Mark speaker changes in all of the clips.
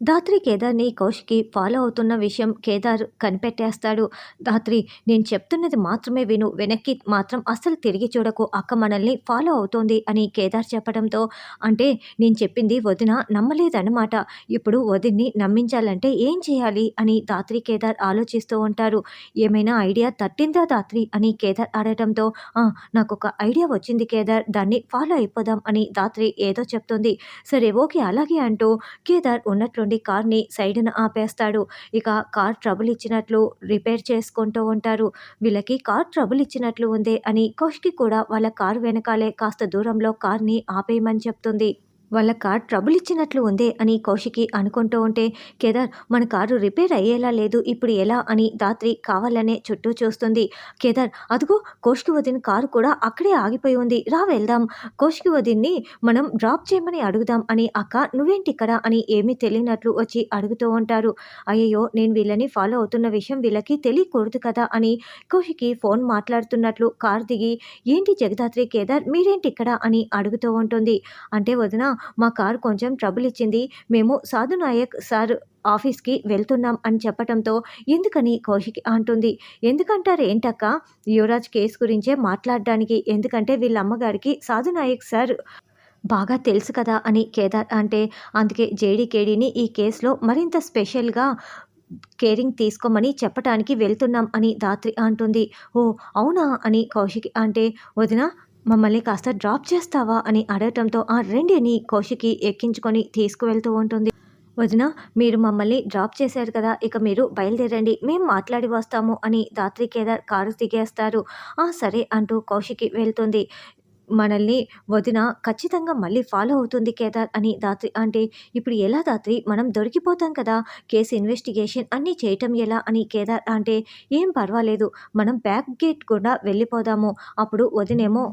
Speaker 1: ధాత్రి కేదార్ని Kaushiki follow అవుతున్న విషయం కేదార్ కనిపెట్టేస్తాడు. ధాత్రి నేను చెప్తున్నది మాత్రమే విను. వెనక్కి మాత్రం అస్సలు తిరిగి చూడకు. అక్క మనల్ని ఫాలో అవుతోంది అని కేదార్ చెప్పడంతో అంటే నేను చెప్పింది వదిన నమ్మలేదన్నమాట. ఇప్పుడు వదిన్ని నమ్మించాలంటే ఏం చేయాలి అని ధాత్రి కేదార్ ఆలోచిస్తూ ఉంటారు. ఏమైనా ఐడియా తట్టిందా ధాత్రి అని కేదార్ ఆడటంతో నాకు ఒక ఐడియా వచ్చింది కేదార్. దాన్ని ఫాలో అయిపోదాం అని ధాత్రి ఏదో చెప్తుంది. సరే ఓకే అలాగే అంటూ కేదార్ ఉన్నట్లు ఉన్నట్లుండి కార్ని సైడ్న ఆపేస్తాడు. ఇక కార్ ట్రబుల్ ఇచ్చినట్లు రిపేర్ చేసుకుంటూ ఉంటారు. వీళ్ళకి కార్ ట్రబుల్ ఇచ్చినట్లు ఉంది అని కౌశికి కూడా వాళ్ళ కార్ వెనకాలే కాస్త దూరంలో కార్ని ఆపేయమని చెప్తుంది. వాళ్ళ కార్ ట్రబుల్ ఇచ్చినట్లు ఉందే అని కౌశికి అనుకుంటూ ఉంటే కేదార్ మన కారు రిపేర్ అయ్యేలా లేదు ఇప్పుడు ఎలా అని దాత్రి కావాలనే చుట్టూ చూస్తుంది. కేదార్ అదిగో కౌశికి వదిన కారు కూడా అక్కడే ఆగిపోయి ఉంది. రా వెళ్దాం. కౌశికి వదిన్ని మనం డ్రాప్ చేయమని అడుగుదాం అని అక్క నువ్వేంటి ఇక్కడ అని ఏమీ తెలియనట్లు వచ్చి అడుగుతూ ఉంటారు. అయ్యో నేను వీళ్ళని ఫాలో అవుతున్న విషయం వీళ్ళకి తెలియకూడదు కదా అని కౌశికి ఫోన్ మాట్లాడుతున్నట్లు కార్ దిగి ఏంటి జగదాత్రి కేదార్ మీరేంటి ఇక్కడ? అని అడుగుతూ ఉంటుంది. అంటే వదిన మా కార్ కొంచెం ట్రబుల్ ఇచ్చింది. మేము సాధు నాయక్ సార్ ఆఫీస్కి వెళ్తున్నాం అని చెప్పటంతో ఎందుకని కౌశిక్ అంటుంది. ఎందుకంటారు ఏంటక్క? యువరాజ్ కేసు గురించే మాట్లాడడానికి. ఎందుకంటే వీళ్ళ అమ్మగారికి సాధు నాయక్ సార్ బాగా తెలుసు కదా అని కేదార్ అంటే. అందుకే జేడీకేడీని ఈ కేసులో మరింత స్పెషల్గా కేరింగ్ తీసుకోమని చెప్పటానికి వెళ్తున్నాం అని దాత్రి అంటుంది. ఓ అవునా? అని కౌశిక్ అంటే వదిన మమ్మల్ని కాస్త డ్రాప్ చేస్తావా అని అడగటంతో ఆ రెండిని కౌశికి ఎక్కించుకొని తీసుకువెళ్తూ ఉంటుంది. వదిన మీరు మమ్మల్ని డ్రాప్ చేశారు కదా ఇక మీరు బయలుదేరండి మేము మాట్లాడి వస్తాము అని దాత్రి కేదార్ కారు దిగేస్తారు. ఆ సరే అంటూ కౌశికి వెళ్తుంది. మనల్ని వదిన ఖచ్చితంగా మళ్ళీ ఫాలో అవుతుంది కేదార్ అని దాత్రి అంటే ఇప్పుడు ఎలా దాత్రి మనం దొరికిపోతాం కదా కేసు ఇన్వెస్టిగేషన్ అన్నీ చేయటం ఎలా అని కేదార్ అంటే ఏం పర్వాలేదు మనం బ్యాక్ గేట్ కూడా వెళ్ళిపోదాము అప్పుడు వదినేమో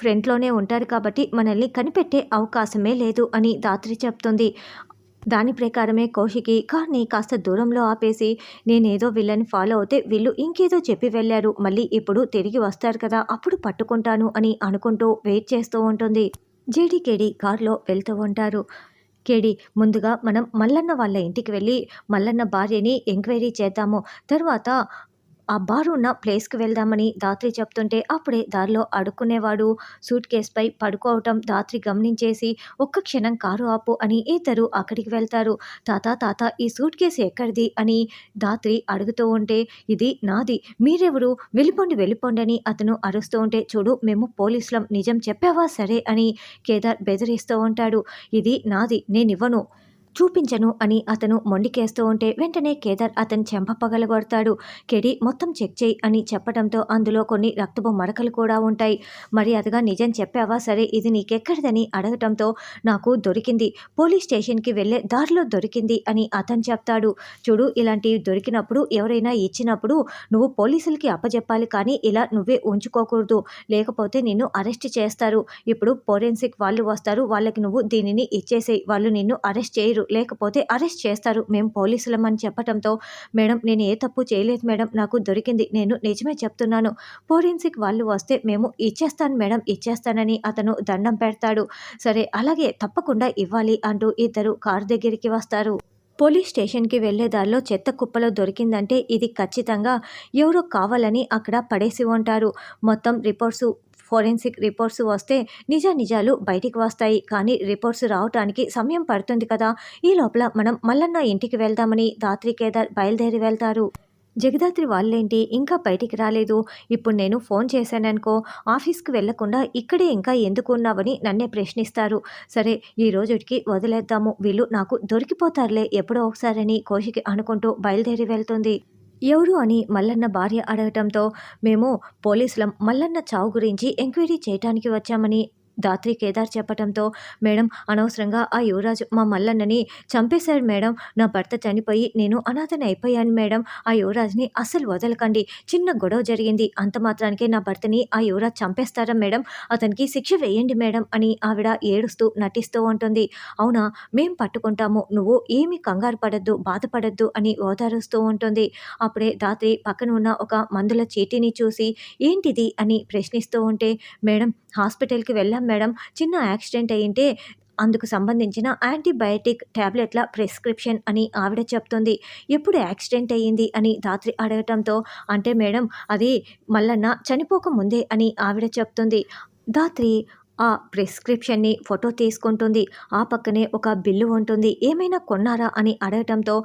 Speaker 1: ఫ్రంట్లోనే ఉంటారు కాబట్టి మనల్ని కనిపెట్టే అవకాశమే లేదు అని దాత్రి చెప్తుంది. దాని ప్రకారమే కౌశికి కార్ని కాస్త దూరంలో ఆపేసి నేనేదో వీళ్ళని ఫాలో అవుతే వీళ్ళు ఇంకేదో చెప్పి వెళ్ళారు. మళ్ళీ ఇప్పుడు తిరిగి వస్తారు కదా అప్పుడు పట్టుకుంటాను అని అనుకుంటూ వెయిట్ చేస్తూ ఉంటుంది. జేడీకేడి కారులో కార్లో వెళ్తూ ఉంటారు. కేడి ముందుగా మనం మల్లన్న వాళ్ళ ఇంటికి వెళ్ళి మల్లన్న భార్యని ఎంక్వైరీ చేద్దాము. తర్వాత ఆ బార్ ఉన్న ప్లేస్కి వెళ్దామని దాత్రి చెప్తుంటే అప్పుడే దారిలో అడుక్కునేవాడు సూట్ కేసుపై పడుకోవటం దాత్రి గమనించేసి ఒక్క క్షణం కారు ఆపు అని ఇద్దరు అక్కడికి వెళ్తారు. తాత తాత ఈ సూట్ కేసు ఎక్కడిది? అని దాత్రి అడుగుతూ ఉంటే ఇది నాది. మీరెవరు? వెళ్ళిపోండి వెళ్ళిపోండి అని అతను అరుస్తూ ఉంటే చూడు మేము పోలీసులం. నిజం చెప్పావా సరే అని కేదార్ బెదిరిస్తూ ఉంటాడు. ఇది నాది. నేనివ్వను. చూపించను అని అతను మొండికేస్తూ ఉంటే వెంటనే కేదార్ అతని చెంప పగలగొడతాడు. కెడి మొత్తం చెక్ చేయి అని చెప్పడంతో అందులో కొన్ని రక్తపు మడకలు కూడా ఉంటాయి. మర్యాదగా నిజం చెప్పావా? సరే ఇది నీకెక్కడిదని అడగటంతో నాకు దొరికింది. పోలీస్ స్టేషన్కి వెళ్ళే దారిలో దొరికింది అని అతను చెప్తాడు. చూడు ఇలాంటివి దొరికినప్పుడు ఎవరైనా ఇచ్చినప్పుడు నువ్వు పోలీసులకి అప్పచెప్పాలి కానీ ఇలా నువ్వే ఉంచుకోకూడదు. లేకపోతే నిన్ను అరెస్ట్ చేస్తారు. ఇప్పుడు ఫోరెన్సిక్ వాళ్ళు వస్తారు. వాళ్ళకి నువ్వు దీనిని ఇచ్చేసేయి. వాళ్ళు నిన్ను అరెస్ట్ చేయరు. లేకపోతే అరెస్ట్ చేస్తారు. మేము పోలీసులం అని చెప్పటంతో మేడం నేను ఏ తప్పు చేయలేదు మేడం నాకు దొరికింది నేను నిజమే చెప్తున్నాను. ఫోరెన్సిక్ వాళ్ళు వస్తే మేము ఇచ్చేస్తాను మేడం ఇచ్చేస్తానని అతను దండం పెడతాడు. సరే అలాగే తప్పకుండా ఇవ్వాలి అంటూ ఇద్దరు కారు దగ్గరికి వస్తారు. పోలీస్ స్టేషన్కి వెళ్ళే దారిలో చెత్త కుప్పలో దొరికిందంటే ఇది ఖచ్చితంగా ఎవరో కావాలని అక్కడ పడేసి ఉంటారు. మొత్తం రిపోర్ట్స్ ఫోరెన్సిక్ రిపోర్ట్స్ వస్తే నిజ నిజాలు బయటికి వస్తాయి. కానీ రిపోర్ట్స్ రావటానికి సమయం పడుతుంది కదా. ఈ లోపల మనం మల్లన్న ఇంటికి వెళ్దామని దాత్రి కేదార్ బయలుదేరి వెళ్తారు. జగదాత్రి వాళ్ళేంటి? ఇంకా బయటికి రాలేదు. ఇప్పుడు నేను ఫోన్ చేశాననుకో ఆఫీస్కి వెళ్ళకుండా ఇక్కడే ఇంకా ఎందుకు ఉన్నావని నన్నే ప్రశ్నిస్తారు. సరే ఈ రోజుకి వదిలేద్దాము. వీళ్ళు నాకు దొరికిపోతారులే ఎప్పుడో ఒకసారని కోశికి అనుకుంటూ బయలుదేరి వెళ్తుంది. ఎవరు అని మల్లన్న భార్య అడగటంతో మేము పోలీసులం మల్లన్న చావు గురించి ఎంక్వైరీ చేయడానికి వచ్చామని దాత్రి కేదార్ చెప్పటంతో మేడం అనవసరంగా ఆ యువరాజు మా మల్లన్నని చంపేశాడు మేడం. నా భర్త చనిపోయి నేను అనాథని అయిపోయాను మేడం. ఆ యువరాజుని అస్సలు వదలకండి. చిన్న గొడవ జరిగింది. అంత మాత్రానికే నా భర్తని ఆ యువరాజ్ చంపేస్తారా మేడం? అతనికి శిక్ష వేయండి మేడం అని ఆవిడ ఏడుస్తూ నటిస్తూ ఉంటుంది అవునా? మేం పట్టుకుంటాము. నువ్వు ఏమీ కంగారు పడద్దు బాధపడద్దు అని ఓదారుస్తూ ఉంటుంది అప్పుడే దాత్రి పక్కన ఉన్న ఒక మందుల చీటీని చూసి ఏంటిది? అని ప్రశ్నిస్తూ ఉంటే మేడం హాస్పిటల్కి వెళ్ళాం మేడం చిన్న యాక్సిడెంట్ అయ్యింటే అందుకు సంబంధించిన యాంటీబయాటిక్ టాబ్లెట్ల ప్రిస్క్రిప్షన్ అని ఆవిడ చెప్తుంది. ఎప్పుడు యాక్సిడెంట్ అయ్యింది అని ధాత్రి అడగటంతో అంటే మేడం అది మల్లన్న చనిపోక ముందే అని ఆవిడ చెప్తుంది. ధాత్రి ఆ ప్రిస్క్రిప్షన్ని ఫోటో తీసుకుంటుంది. ఆ పక్కనే ఒక బిల్లు ఉంటుంది. ఏమైనా కొన్నారా అని అడగటంతో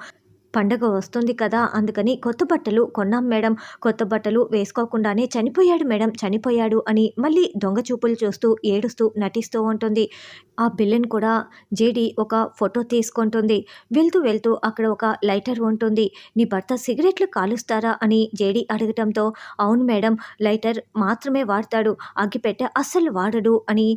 Speaker 1: పండగ వస్తుంది కదా అందుకని కొత్త బట్టలు కొన్నాం మేడం. కొత్త బట్టలు వేసుకోకుండానే చనిపోయాడు మేడం చనిపోయాడు అని మళ్ళీ దొంగ చూపులు చూస్తూ ఏడుస్తూ నటిస్తూ ఉంటుంది. ఆ బిల్లెన్ కూడా జేడి ఒక ఫోటో తీసుకుంటుంది. వెళ్తూ వెళ్తూ అక్కడ ఒక లైటర్ ఉంటుంది. నీ భర్త సిగరెట్లు కాలుస్తారా? అని జేడి అడగటంతో అవును మేడం లైటర్ మాత్రమే వాడతాడు. అగ్గిపెట్టె అస్సలు వాడడు అని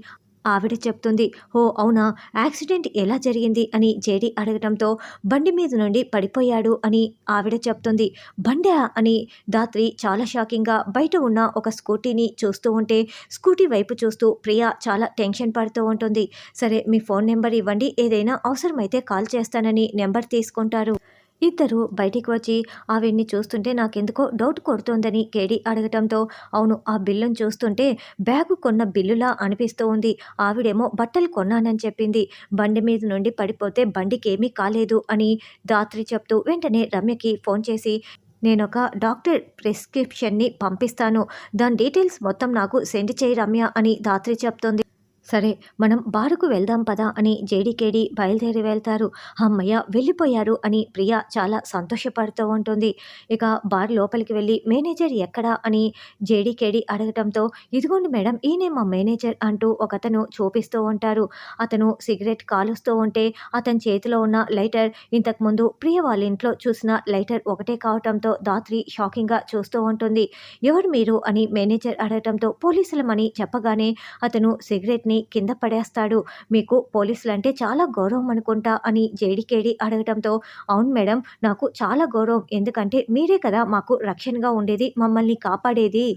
Speaker 1: ఆవిడ చెప్తుంది ఓ అవునా యాక్సిడెంట్ ఎలా జరిగింది? అని జేడి అడగటంతో బండి మీద నుండి పడిపోయాడు అని ఆవిడ చెప్తుంది. బండా? అని దాత్రి చాలా షాకింగ్గా బయట ఉన్న ఒక స్కూటీని చూస్తూ ఉంటే స్కూటీ వైపు చూస్తూ ప్రియా చాలా టెన్షన్ పడుతూ ఉంటుంది. సరే మీ ఫోన్ నెంబర్ ఇవ్వండి ఏదైనా అవసరమైతే కాల్ చేస్తానని నెంబర్ తీసుకుంటారు. ఇద్దరు బయటికి వచ్చి ఆవిడ్ని చూస్తుంటే నాకెందుకో డౌట్ కొడుతోందని కేడి అడగటంతో అవును ఆ బిల్లును చూస్తుంటే బ్యాగు కొన్న బిల్లులా అనిపిస్తూ ఉంది. ఆవిడేమో బట్టలు కొన్నానని చెప్పింది. బండి మీద నుండి పడిపోతే బండికి ఏమీ కాలేదు అని దాత్రి చెప్తూ వెంటనే రమ్యకి ఫోన్ చేసి నేనొక డాక్టర్ ప్రిస్క్రిప్షన్ని పంపిస్తాను. దాని డీటెయిల్స్ మొత్తం నాకు సెండ్ చేయి రమ్య అని దాత్రి చెప్తోంది. సరే మనం బారుకు వెళ్దాం పదా అని జేడీకేడి బయలుదేరి వెళ్తారు. అమ్మయ్య వెళ్ళిపోయారు అని ప్రియ చాలా సంతోషపడుతూ ఉంటుంది. ఇక బార్ లోపలికి వెళ్ళి మేనేజర్ ఎక్కడా? అని జేడీకేడి అడగటంతో ఇదిగోండి మేడం ఈయనే మా మేనేజర్ అంటూ ఒకతను చూపిస్తూ ఉంటారు. అతను సిగరెట్ కాలుస్తూ ఉంటే అతని చేతిలో ఉన్న లైటర్ ఇంతకుముందు ప్రియ వాళ్ళ ఇంట్లో చూసిన లైటర్ ఒకటే కావటంతో దాత్రి షాకింగ్గా చూస్తూ ఉంటుంది. ఎవరు మీరు? అని మేనేజర్ అడగటంతో పోలీసులమని చెప్పగానే అతను సిగరెట్ని కింద పడేస్తాడు. మీకు పోలీసులంటే చాలా గౌరవం అనుకుంటా అని జేడికేడి అడగటంతో అవును మేడం నాకు చాలా గౌరవం. ఎందుకంటే మీరే కదా మాకు రక్షణగా ఉండేది మమ్మల్ని కాపాడేది.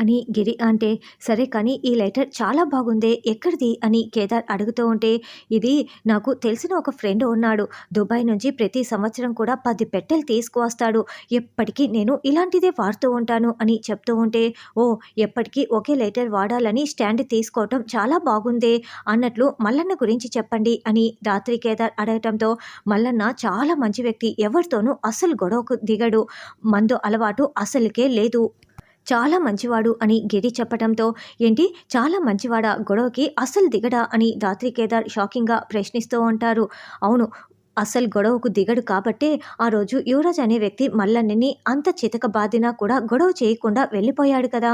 Speaker 1: అని గిరి అంటే సరే కానీ ఈ లెటర్ చాలా బాగుందే ఎక్కడిది అని కేదార్ అడుగుతూ ఉంటే ఇది నాకు తెలిసిన ఒక ఫ్రెండ్ ఉన్నాడు. దుబాయ్ నుంచి ప్రతి సంవత్సరం కూడా పది పెట్టెలు తీసుకువస్తాడు. ఎప్పటికీ నేను ఇలాంటిదే వాడుతూ ఉంటాను అని చెప్తూ ఉంటే ఓ ఎప్పటికీ ఒకే లెటర్ వాడాలని స్టాండ్ తీసుకోవటం చాలా బాగుందే అన్నట్లు మల్లన్న గురించి చెప్పండి అని రాత్రి కేదార్ అడగటంతో మల్లన్న చాలా మంచి వ్యక్తి ఎవరితోనూ అస్సలు గొడవకు దిగడు. మందు అలవాటు అసలుకే లేదు. చాలా మంచివాడు అని గిరి చెప్పడంతో ఏంటి చాలా మంచివాడా గొడవకి అసలు దిగడా? అని దాత్రి కేదార్ షాకింగ్గా ప్రశ్నిస్తూ ఉంటారు. అవును అసలు గొడవకు దిగడు కాబట్టే ఆ రోజు యువరాజ్ అనే వ్యక్తి మల్లన్నని అంత చితక బాధినా కూడా గొడవ చేయకుండా వెళ్ళిపోయాడు కదా.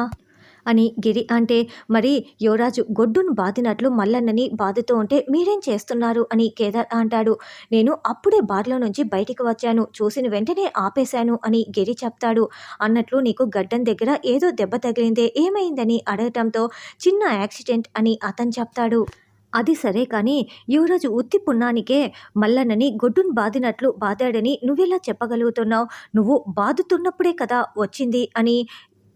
Speaker 1: అని గిరి అంటే మరి యువరాజు గొడ్డును బాదినట్లు మల్లన్నని బాదుతూ ఉంటే మీరేం చేస్తున్నారు? అని కేదార్ అంటాడు. నేను అప్పుడే బార్లో నుంచి బయటికి వచ్చాను. చూసిన వెంటనే ఆపేశాను అని గిరి చెప్తాడు. అన్నట్లు నీకు గడ్డం దగ్గర ఏదో దెబ్బ తగిలిందే ఏమైందని అడగటంతో చిన్న యాక్సిడెంట్ అని అతను చెప్తాడు. అది సరే కానీ యువరాజు ఉత్తి పున్నానికే మల్లన్నని గొడ్డును బాదినట్లు బాదాడని నువ్వెలా చెప్పగలుగుతున్నావు? నువ్వు బాదుతున్నప్పుడే కదా వచ్చింది అని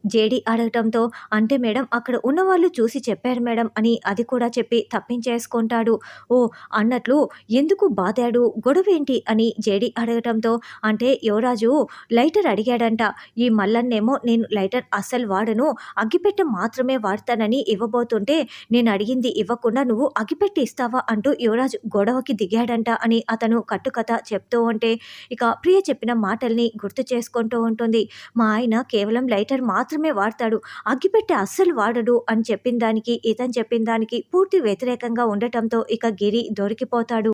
Speaker 1: జేడి అడగటంతో అంటే మేడం అక్కడ ఉన్నవాళ్ళు చూసి చెప్పారు మేడం అని అది కూడా చెప్పి తప్పించేసుకుంటాడు. ఓ అన్నట్లు ఎందుకు బాదాడు? గొడవేంటి? అని జేడి అడగటంతో అంటే యువరాజు లైటర్ అడిగాడంట. ఈ మల్లన్నేమో నేను లైటర్ అస్సలు వాడను. అగ్గిపెట్టె మాత్రమే వాడతానని ఇవ్వబోతుంటే నేను అడిగింది ఇవ్వకుండా నువ్వు అగ్గిపెట్టి ఇస్తావా? అంటూ యువరాజు గొడవకి దిగాడంట అని అతను కట్టుకథ చెప్తూ ఉంటే ఇక ప్రియ చెప్పిన మాటల్ని గుర్తు చేసుకుంటూ ఉంటుంది. మా ఆయన కేవలం లైటర్ మాత్రం మాత్రమే వాడతాడు. అగ్గిపెట్టె అస్సలు వాడడు అని చెప్పిన దానికి ఇతను చెప్పిన దానికి పూర్తి వ్యతిరేకంగా ఉండటంతో ఇక గిరి దొరికిపోతాడు.